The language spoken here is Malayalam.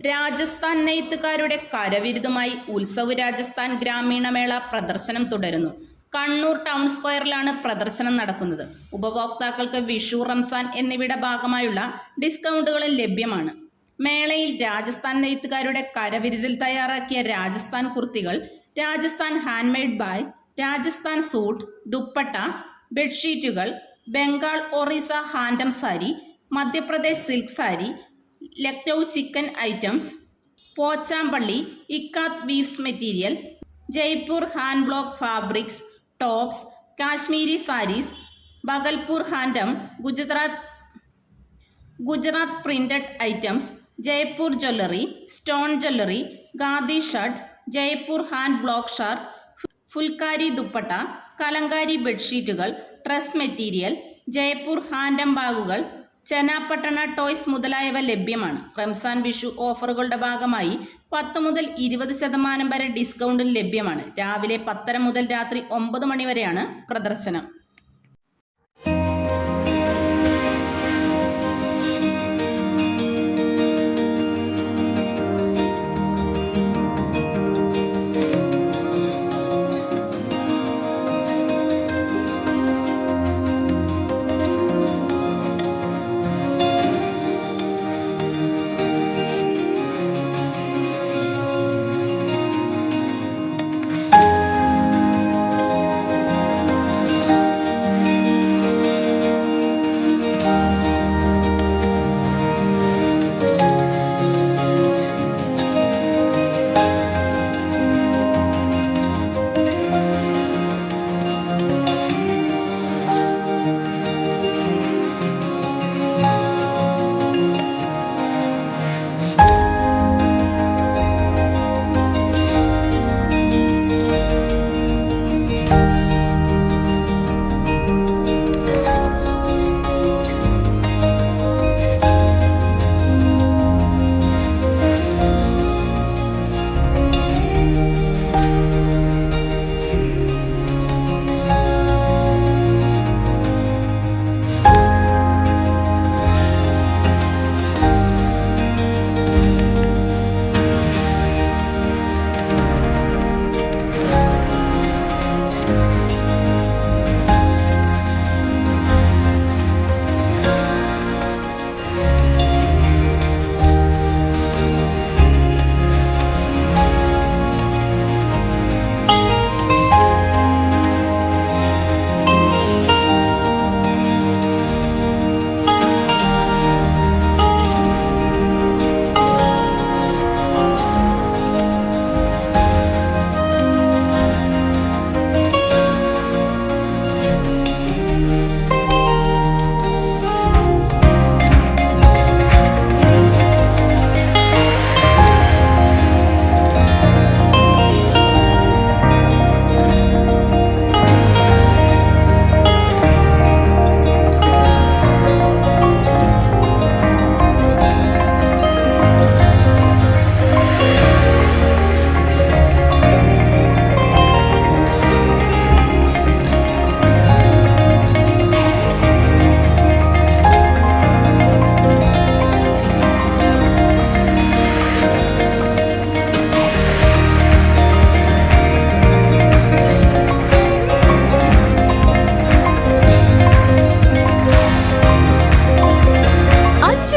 രാജസ്ഥാൻ നെയ്ത്തുകാരുടെ കരവിരുതുമായി ഉത്സവ് രാജസ്ഥാൻ ഗ്രാമീണമേള പ്രദർശനം തുടരുന്നു. കണ്ണൂർ ടൗൺ സ്ക്വയറിലാണ് പ്രദർശനം നടക്കുന്നത്. ഉപഭോക്താക്കൾക്ക് വിഷു റംസാൻ എന്നിവയുടെ ഭാഗമായുള്ള ഡിസ്കൗണ്ടുകളും ലഭ്യമാണ്. മേളയിൽ രാജസ്ഥാൻ നെയ്ത്തുകാരുടെ കരവിരുതിൽ തയ്യാറാക്കിയ Rajasthan കുർത്തികൾ Rajasthan handmade bag Rajasthan suit dupatta ബെഡ്ഷീറ്റുകൾ Bengal Orissa handloom sari Madhya Pradesh silk sari Lucknow chikan items Pochampally ikat weaves material Jaipur hand block fabrics tops Kashmiri saris Bhagalpur handloom Gujarat Gujarat printed items Jaipur jewellery stone jewellery khadi shirt Jaipur hand block shirt phulkari dupatta kalamkari ബെഡ്ഷീറ്റുകൾ dress material Jaipur handloom ബാഗുകൾ ചെനാപ്പട്ടണ ടോയ്സ് മുതലായവ ലഭ്യമാണ്. റംസാൻ വിഷു ഓഫറുകളുടെ ഭാഗമായി പത്ത് മുതൽ ഇരുപത് ശതമാനം വരെ ഡിസ്കൗണ്ടിൽ ലഭ്യമാണ്. രാവിലെ പത്തര മുതൽ രാത്രി ഒമ്പത് മണി വരെയാണ് പ്രദർശനം.